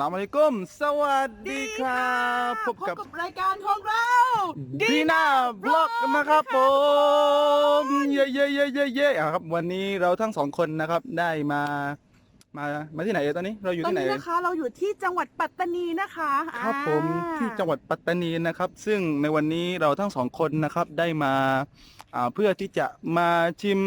ลามอะลัยกุม สวัสดีครับ พบกับรายการของเราดีน่าบล็อกนะครับผมเย่เย่เย่เย่เย่อะครับ วันนี้เราทั้งสองคนนะครับได้มา มามาที่ไหนเอ่ยตอนนี้เราอยู่ตอนที่ไหน นี้นะคะเราอยู่ที่จังหวัดปัตตานีนะคะครับผมที่จังหวัดปัตตานีนะครับ ซึ่งในวันนี้เราทั้งสองคนนะครับได้มาอ่าเพื่อที่จะมาชิม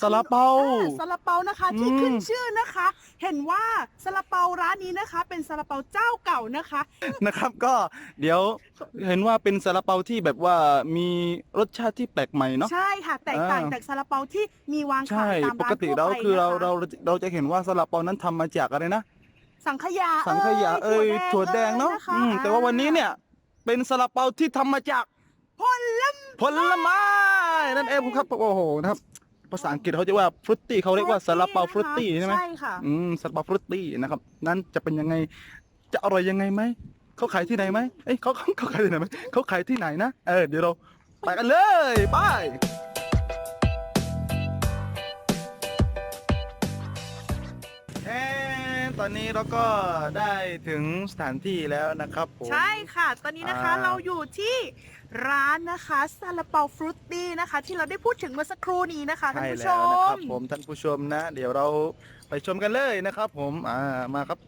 ซาลาเปาอ่ซาลาเปานะคะที่อืมขึ้นชื่อนะคะ เห็นว่าซาลาเปาร้านนี้นะคะ เป็นซาลาเปาเจ้าเก่านะคะ นะครับ ก็เดี๋ยวเห็นว่าเป็นซาลาเปาที่แบบว่ามีรสชาติที่แปลกใหม่เนาะใช่ค่ะแตกต่างอ่าจากซาลาเปาที่มีวางใช่ขายตามปร้านกติทั่วแล้วไปคือเรานะคะเราเราจะเห็นว่าซาลาเปานั้นทำมาจากอะไรนะสังขยาสังขยาเอ้ยถั่วแดงเนาะอ้ยคอืมแต่ว่าวันนี้เนี่ยเป็นซาลาเปาที่ทำมาจากผลผลไม้นั่นเองครับโอ้โหนะครับ ภาษาอังกฤษเขาจะว่าฟรุตตี้เขาเรียกว่าซาลาเปาฟรุตตี้ใช่ไหมใช่ค่ะอืมซาลาเปาฟรุตตี้นะครับ นั้นจะเป็นยังไงจะอร่อยยังไงไหมเขาขายที่ไหนไหมเอ้ยเขาเขาเขาขายที่ไหนไหมเขาขายที่ไหนนะเออเดี๋ยวเราไปกันเลยไป ตอนนี้เราก็ได้ถึงสถานที่แล้วนะครับผม ใช่ค่ะ ตอนนี้นะคะอ่า เราอยู่ที่ร้านนะคะซาลาเปาฟรุตตี้นะคะ ที่เราได้พูดถึงเมื่อสักครู่นี้นะคะท่านใช่ผู้ชแล้วนะคม รับผมท่านผู้ชมนะ เดี๋ยวเราไปชมกันเลยนะครับ ผมอ่ามาครับ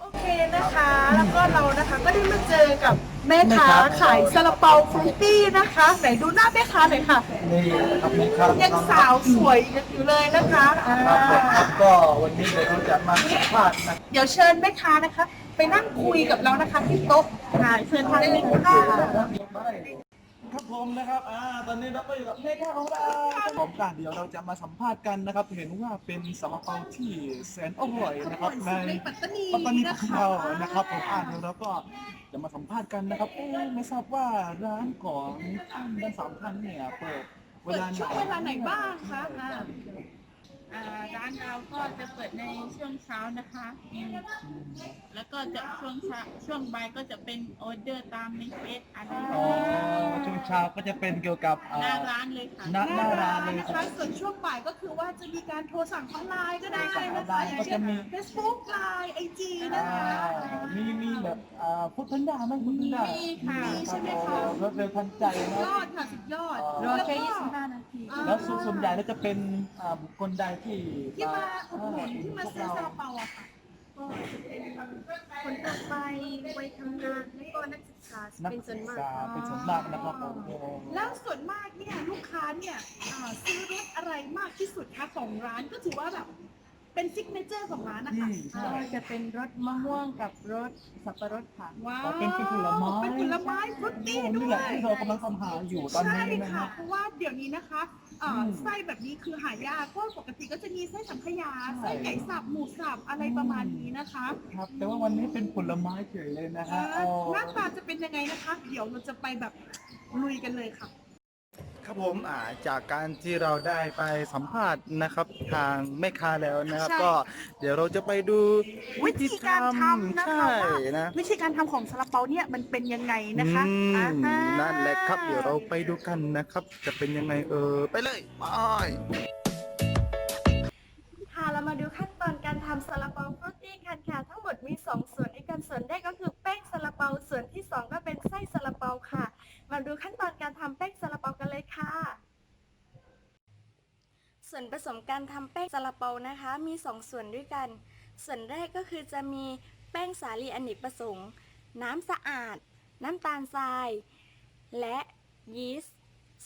โอเคนะคะ แล้วก็เรานะคะก็ได้มาเจอกับ แม่แม่ค้าค้าขายซาลาเปาฟรุตตี้นะคะ ไหนดูหน้าแม่ค้าหน่อยค่ะ นี่ครับนี่ครับยังสาวสวยอยู่เลยนะคะอ่าครับก็วันนี้เดี๋ยวเราจะมาสัมภาษณ์นะเดี๋ยวเชิญแม่ค้านะคะ ไปนั่งคุยกับเรานะคะที่โต๊ะค่ะเชิญทางนี้ค่ะครับผมนะครับอ่าตอนนี้เราก็อยู่กับแม่ค้าของเราผมกันเดี๋ยวเราจะมาสัมภาษณ์กันนะครับ เห็นว่าเป็นซาลาเปาที่แสนอร่อยนะครับในในปัตตานีปัตตานีนะของคะเรานะครับผมอ่านเดี๋ยวเราก็ จะมาสัมภาษณ์กันนะครับเอ๊ะไม่ทราบว่าร้านของท่านทั้งสามท่านเนี่ยเปิดเวเปิดลาไหนช่วงเวลาไหนบ้างคะอ่า อ่าร้านเราก็จะเปิดในช่วงเช้านะคะอืมแล้วก็จะช่วงเช้าช่วงบ่ายก็จะเป็นออเดอร์ตามในเฟซอะไรอ๋อช่วงเช้าก็จะเป็นเกี่ยวกับเอ่หน้าอ ร้านเลยค่ะ หน้าหน้าร้านเลยนะคคะรับส่วนช่วงบ่ายก็คือว่าจะมีการโทรสั่งออนไลน์ก็ได้สั่งอนะอนไลคะน์อย่างก็เช่จะนมี Facebook ไลน์ไอจีอ่านะคะ มีมีแบบอ่าพุทธันดาไหมพุทธันดามีค่ะมีใช่ไหมคะ รถเร็วทันใจสุดนะ ยอดค่ะสุดยอดรอแล้วแค่ก็25นาทีอ่าแล้วส่วนส่วนใหญ่แล้วจะเป็นอ่าบุคคลใดที่ที่มาอุดหนุนที่มาซื้อเราซาลาเปาอะค่ะก็เป็นคนต่อไปวัยทำงานและก็นักศึกษานักเป็นส่ศึวนกมากษาเป็นส่วนมากนะครับผมแล้วส่วนมากเนี่ยลูกค้าเนี่ยอ่าซื้อรสอะไรมากที่สุดคะของร้านก็ถือว่าแบบเป็นซิกเนเจอร์ของร้านนะคะมใช่ ก็จะเป็นรสมะม่วงกับรสสับปะรดค่ะ ว้าวเป็นผลไม้ เป็นผลไม้ฟรุตตี้ด้วละย ที่เรากำลังทำหาอยู่ตอนใช่นี้นะค่ะฮะเพราะว่าเดี๋ยวนี้นะคะ อ่าอืมไส้แบบนี้คือหายากเพราะปกติก็จะมีไส้สังขยาใช่ไส้ไก่สับหมูสับอะไรประมาณนี้นะคะครับ แต่ว่าวันนี้เป็นผลไม้เฉยเลยนะฮะอ่าอ๋อหน้าตาจะเป็นยังไงนะคะ เดี๋ยวเราจะไปแบบลุยกันเลยค่ะครับ ผมอ่าจากการที่เราได้ไปสัมภาษณ์นะครับ ทางแม่ค้าแล้วนะครับ ใช่ ก็เดี๋ยวเราจะไปดูวิธีการทำนะคะใช่ว่านะ วิธีการทำของซาลาเปาเนี่ยมันเป็นยังไงนะคะอืมอ่าฮนั่นแหละครับ เดี๋ยวเราไปดูกันนะครับ จะเป็นยังไงเออไปเลยไปค่ะเรามาดูขั้นตอนการทำซาลาเปาฟรุตตี้กันค่ะ ทั้งหมดมี 2 ส่วนด้วยกันส่วนแรกก็คือแป้งซาลาเปาส่วนที่ 2 ก็เป็นไส้ซาลาเปาค่ะ มาดูขั้นตอนการทำแป้งซาลาเปากันเลยค่ะ ส่วนผสมการทำแป้งซาลาเปานะคะ มี 2 ส่วนด้วยกัน ส่วนแรกก็คือจะมีแป้งสาลีอเนกประสงค์ น้ำสะอาด น้ำตาลทราย และยีสต์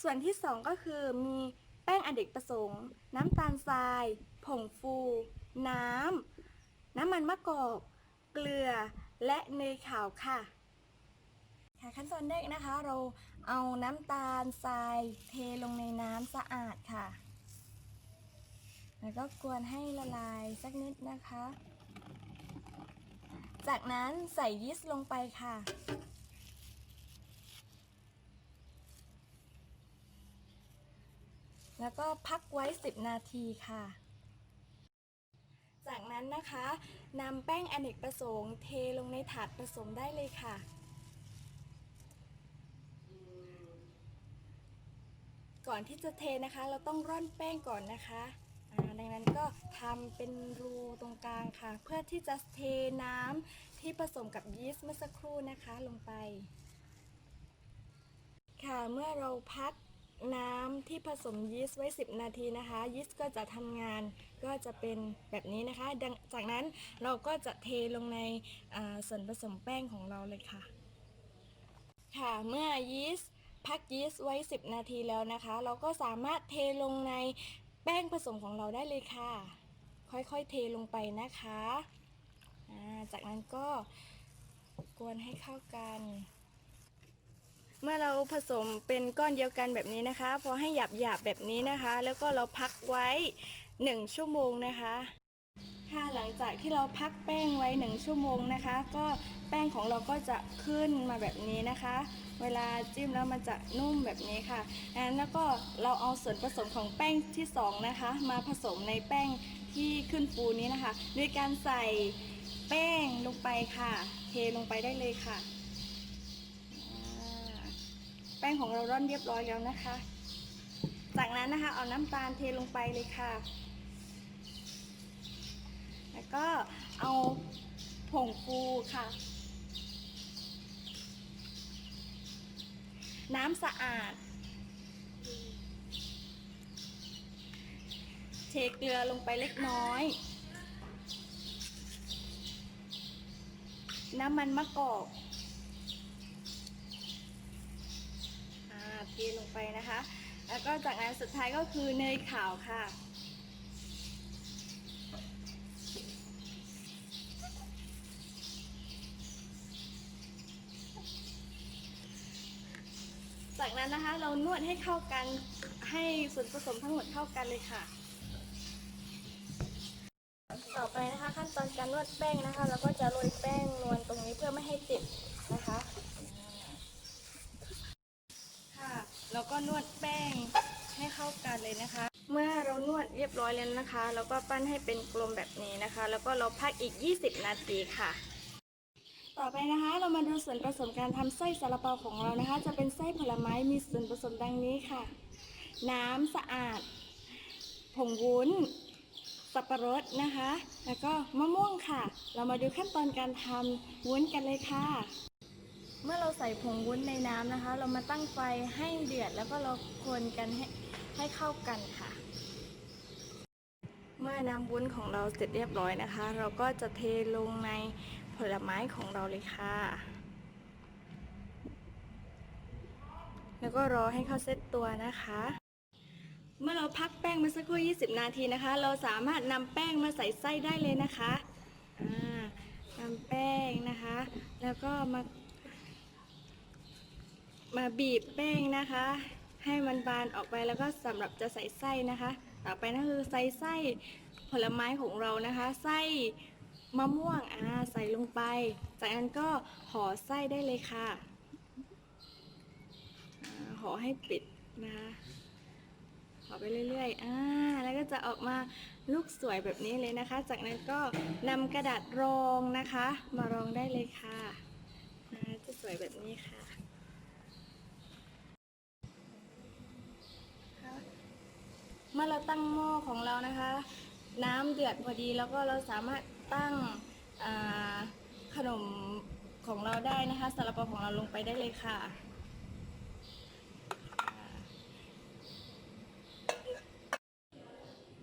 ส่วนที่ 2 ก็คือมีแป้งอเนกประสงค์ น้ำตาลทราย ผงฟู น้ำ น้ำมันมะกอก เกลือ และเนยขาวค่ะค่ะขั้นตอนแรกนะคะเราเอาน้ำตาลทรายเทลงในน้ำสะอาดค่ะ แล้วก็กวนให้ละลายสักนิดนะคะ จากนั้นใส่ยีสต์ลงไปค่ะ แล้วก็พักไว้ 10 นาทีค่ะ จากนั้นนะคะนำแป้งอเนกประสงค์เทลงในถาดผสมได้เลยค่ะก่อนที่จะเทนะคะ เราต้องร่อนแป้งก่อนนะคะ ดังนั้นก็ทำเป็นรูตรงกลางค่ะ เพื่อที่จะเทน้ำที่ผสมกับยีสต์เมื่อสักครู่นะคะลงไป ค่ะเมื่อเราพักน้ำที่ผสมยีสต์ไว้ 10 นาทีนะคะ ยีสต์ก็จะทำงานก็จะเป็นแบบนี้นะคะดังจากนั้นเราก็จะเทลงในส่วนผสมแป้งของเราเลยค่ะ ค่ะเมื่อยีสต์พักยีสต์ไว้ 10 นาทีแล้วนะคะ เราก็สามารถเทลงใน แป้งผสมของเราได้เลยค่ะ ค่อยๆเทลงไปนะคะาจากนั้นก็กวนให้เข้ากัน เมื่อเราผสมเป็นก้อนเดียวกันแบบนี้นะคะ พอให้หยาบหยาบๆแบบนี้นะคะ แล้วก็เราพักไว้ 1 ชั่วโมงนะคะ ค่ะหลังจากที่เราพักแป้งไว้ 1 ชั่วโมงนะคะ ก็แป้งของเราก็จะขึ้นมาแบบนี้นะคะ เวลาจิ้มแล้วมันจะนุ่มแบบนี้ค่ะแล้วก็เราเอาส่วนผสมของแป้งที่สองนะคะ มาผสมในแป้งที่ขึ้นฟูนี้นะคะโดยการใส่แป้งลงไปค่ะ เทลงไปได้เลยค่ะ แป้งของเราร่อนเรียบร้อยแล้วนะคะ จากนั้นนะคะเอาน้ำตาลเทลงไปเลยค่ะ แล้วก็เอาผงฟูค่ะ น้ำสะอาด เทเกลือลงไปเล็กน้อย น้ำมันมะกอกเทลงไปนะคะ แล้วก็จากนั้นสุดท้ายก็คือเนยขาวค่ะ นั้นนะคะ เรานวดให้เข้ากันให้ส่วนผสมทั้งหมดเข้ากันเลยค่ะ ต่อไปนะคะ ขั้นตอนการนวดแป้งนะคะ เราก็จะโรยแป้งนวลตรงนี้เพื่อไม่ให้ติดนะคะ ค่ะแล้วก็นวดแป้งให้เข้ากันเลยนะคะ เมื่อเรานวดเรียบร้อยแล้วนะคะ เราก็ปั้นให้เป็นกลมแบบนี้นะคะ แล้วก็เราพักอีก 20 นาทีค่ะ ต่อไปนะคะเรามาดูส่วนผสมการทำไส้ซาลาเปาของเรานะคะ จะเป็นไส้ผลไม้มีส่วนผสมดังนี้ค่ะ น้ำสะอาด ผงวุ้น สับปะรดนะคะ แล้วก็มะม่วงค่ะ เรามาดูขั้นตอนการทำวุ้นกันเลยค่ะ เมื่อเราใส่ผงวุ้นในน้ำนะคะ เรามาตั้งไฟให้เดือดแล้วก็เราคนกันให้ให้เข้ากันค่ะ เมื่อน้ำวุ้นของเราเสร็จเรียบร้อยนะคะ เราก็จะเทลงใน ผลไม้ของเราเลยค่ะ แล้วก็รอให้เข้าเซตตัวนะคะ เมื่อเราพักแป้งมาสักครู่ 20 นาทีนะคะ เราสามารถนำแป้งมาใส่ไส้ได้เลยนะคะอ่านำแป้งนะคะ แล้วก็มา มาบีบแป้งนะคะ ให้มันบานออกไปแล้วก็สำหรับจะใส่ไส้นะคะ ต่อไปนั่นคือใส่ไส้ผลไม้ของเรานะคะ ไส้ มะม่วงอ่าใส่ลงไป จากนั้นก็ห่อไส้ได้เลยค่ะห่อให้ปิดนะคะห่อไปเรื่อยๆอ่าแล้วก็จะออกมาลูกสวยแบบนี้เลยนะคะ จากนั้นก็นำกระดาษรองนะคะ มารองได้เลยค่ะจะสวยแบบนี้ค่ะเมื่อเราตั้งหม้อของเรานะคะ น้ำเดือดพอดีแล้วก็เราสามารถ ตั้งขนมของเราได้นะคะซาลาเปาของเราลงไปได้เลยค่ะ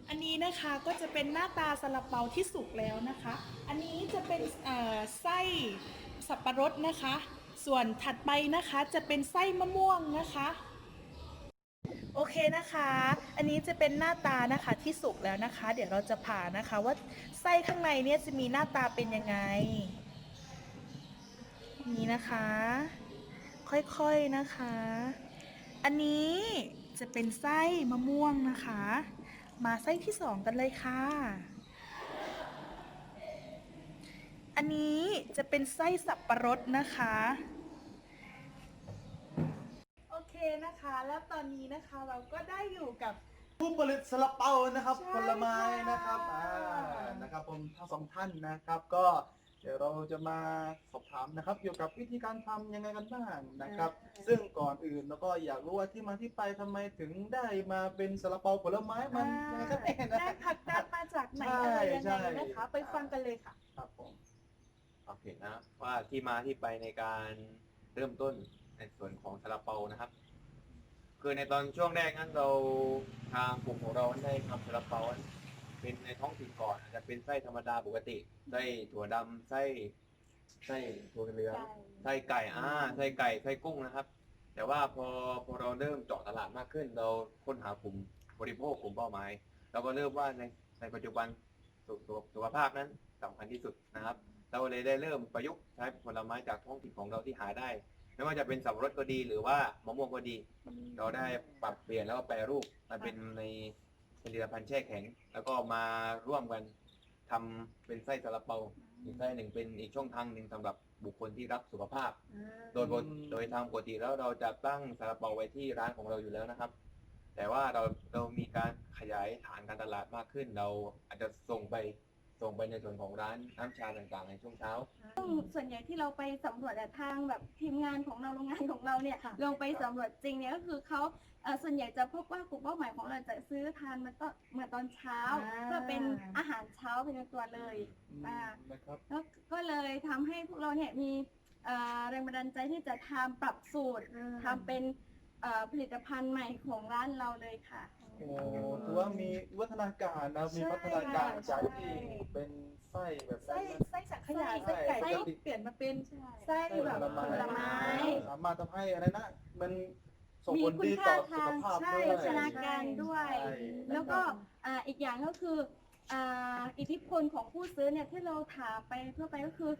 อันนี้นะคะก็จะเป็นหน้าตาซาลาเปาที่สุกแล้วนะคะ อันนี้จะเป็นไส้สับปะรดนะคะ ส่วนถัดไปนะคะจะเป็นไส้มะม่วงนะคะ โอเคนะคะ อันนี้จะเป็นหน้าตานะคะที่สุกแล้วนะคะ เดี๋ยวเราจะผ่านะคะว่าไส้ข้างในเนี่ยจะมีหน้าตาเป็นยังไง นี่นะคะ ค่อยๆนะคะ อันนี้จะเป็นไส้มะม่วงนะคะ มาไส้ที่สองกันเลยค่ะ อันนี้จะเป็นไส้สับปะรดนะคะ โอเค นะคะ แล้วตอนนี้นะคะเราก็ได้อยู่กับ ผู้ผลิตซาลาเปานะครับใช่ผลไม้นะครับค่ะ อ่านะครับผมทั้งสองท่านนะครับ ก็เดี๋ยวเราจะมาสอบถามนะครับ เกี่ยวกับวิธีการทำยังไงกันบ้างนะครับ ซึ่งก่อนอื่นเราก็อยากรู้ว่าที่มาที่ไปทำไมถึงได้มาเป็นซาลาเปาผลไม้มันยังไงกันแน่นะ ได้ผักดันมาจากไหนอะไรยังไงนะคะไปฟังกันเลยค่ะ ครับผมโอเคนะว่าที่มาที่ไปในการเริ่มต้นในส่วนของซาลาเปานะครับ คือในตอนช่วงแรกนั้นเราทางกลุ่มของเราได้ทำซาลาเปาเป็นในท้องถิ่นก่อนอาจจะเป็นไส้ธรรมดาปกติไส้ถั่วดำไส้ไส้ถั่วเหลืองไส้ไก่อ่าไส้ไก่ไส้กุ้งนะครับ แต่ว่าพอพอเราเริ่มเจาะตลาดมากขึ้น เราค้นหากลุ่มบริโภคกลุ่มเป้าหมายเราก็เริ่มว่าในในปัจจุบันสุขสุขสุขภาพนั้นสำคัญที่สุดนะครับ เราเลยได้เริ่มประยุกต์ใช้ผลไม้จากท้องถิ่นของเราที่หาได้ ไม่ว่าจะเป็นสับปะรดก็ดีหรือว่ามะม่วงก็ดี เราได้ปรับเปลี่ยนแล้วก็แปรรูปมาเป็นในผลิตภัณฑ์แช่แข็ง แล้วก็มาร่วมกันทำเป็นไส้ซาลาเปาอีกไส้หนึ่งเป็นอีกช่องทางหนึ่งสำหรับบุคคลที่รักสุขภาพ โดยปกโดยทางปกติแล้วเราจะตั้งซาลาเปาไว้ที่ร้านของเราอยู่แล้วนะครับ แต่ว่าเราเรามีการขยายฐานการตลาดมากขึ้น เราอาจจะส่งไป ส่งไปในส่วนของร้านน้ำชาต่างๆ ในช่วงเช้าส่วนใหญ่ที่เราไปสำรวจอะทางแบบทีมงานของเราโรงงานของเราเนี่ยค่ะลงไปสำรวจจริงเนี่ยก็คือเขาเอ่อส่วนใหญ่จะพบว่ากลุ่มเป้าหมายของเราจะซื้อทานมาตอนเมื่อตอนเช้าอ่า เพื่อเป็นอาหารเช้าเป็นตัวเลยอ่า นะครับ แล้วก็เลยทำให้พวกเราเนี่ยมีเอ่อแรงบันดาลใจที่จะทำปรับสูตรทำเป็นเอ่อผลิตภัณฑ์ใหม่ของร้านเราเลยค่ะ โอ้ถือว่ามีวัฒนาการนะ มีพัฒนาการจากที่เป็นไส้แบบไส้นั้นนะไส้สังขยาไส้ไส้ไก่ไส้ก็เปลี่ยนมาเป็นใช่ไส้ไส้แบผบลไม้ผลไม้ สามารถทำให้อะไรนะ มันส่งมีผลคุดีณต่ค่าอสุทาขงภาพใช่ด้วยโภชนาการด้วยใช่แล้วก็อ่าอีกอย่างก็คือ อ่าอิทธิพลของผู้ซื้อเนี่ยที่เราถามไปทั่วไปก็คือ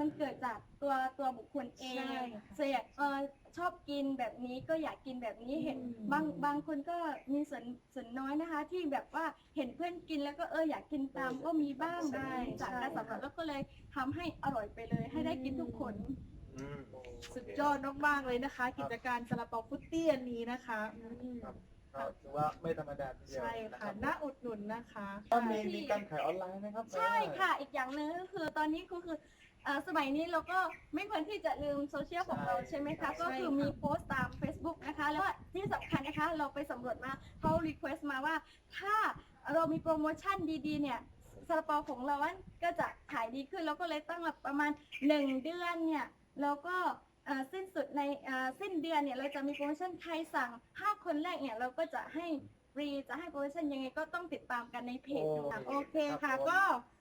มันเกิดจากตัวตัวบุคคลเองใช่ส่วนใหญ่เออชอบกินแบบนี้ก็อยากกินแบบนี้เห็นอืมบางบางคนก็มีส่วนส่วนน้อยนะคะ ที่แบบว่าเห็นเพื่อนกินแล้วก็เอออยากกินตามก็มีบ้างใช่ จากการสำรวจแล้วก็เลยทำให้อร่อยไปเลย ให้ได้กินทุกคน อืมสุดยอดมากๆเลยนะคะ กิจการซาลาเปาฟุตตี้อันนี้นะคะอืมครับ ก็ถือว่าไม่ธรรมดาทีเดียวใช่นะคค่ะรับน่าอุดหนุนนะคะก็มีมีการขายออนไลน์นะครับ ใช่ค่ะ อีกอย่างหนึ่งก็คือตอนนี้ก็คือเอ่อสมัยนี้เราก็ไม่ควรที่จะลืมโซเชียลของเราใช่ไหมคะก็คือมีโพสต์ตาม Facebook นะคะ แล้วก็ที่สำคัญนะคะเราไปสำรวจมาเขารีเควสต์มาว่า ถ้าเรามีโปรโมชั่นดีๆ เนี่ยซาลาเปาของเราอะก็จะขายดีขึ้นเราก็เลยตั้งมาประมาณ 1 เดือนเนี่ยเราก็เอ่อ สิ้นสุดในเอ่อสิ้นเดือนเนี่ยเราจะมีโปรโมชั่นใครสั่ง 5 คนแรกเนี่ยเราก็จะให้ฟรีจะให้โปรโมชั่นยังไงก็ต้องติดตามกันในเพจดูค่ะโอเคค่ะ ก็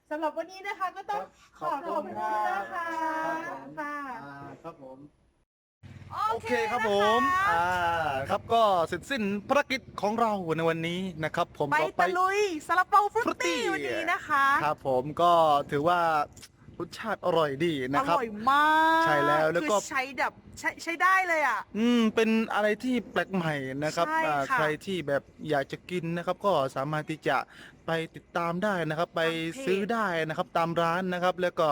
สำหรับวันนี้นะคะก็ต้องขอขอบคุณนะคะครับผมค่ะอ่าครับผมโอโอเคครับผมอ่าครับก็เสร็จสิ้นภารกิจของเราในวันนี้นะครับ ผมไปก็ตะลุยซาลาเปาฟรุต Fruity ตี้วันนี้นะคะ ครับผมก็ถือว่า รสชาติอร่อยดีอนะครับ ร่อยมากใช่แล้วแล้วก็ คือใช้แบบใช้ใช้ได้เลยอะ อืมเป็นอะไรที่แปลกใหม่นะครับใช่อ่าค่ะใครที่แบบอยากจะกินนะครับ ก็สามารถที่จะไปติดตามได้นะครับ ไปทางเพจซื้อได้นะครับตามร้านนะครับ แล้วก็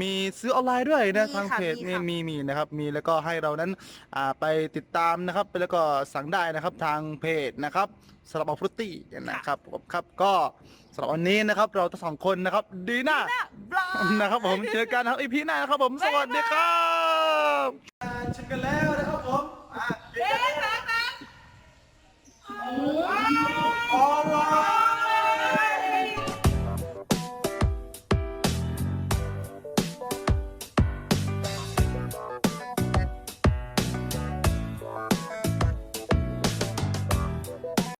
มีซื้อออนไลน์ด้วยนะมีทางค่ะเพจมีนี่ค่ะ มีมีนะครับ มีแล้วก็ให้เรานั้นอ่าไปติดตามนะครับแล้วก็สั่งได้นะครับทางเพจนะครับ สำหรับเอาฟรุตตี้นะครับผมครับก็สำหรับวันนี้นะครับ เราทั้งสองคนนะครับ ดีน่าบล็นะครับผมเจอกันครับอีพีหน้านะครับผมสวัสดีครับชิมกันแล้วนะครับผมอะเด็กรับโ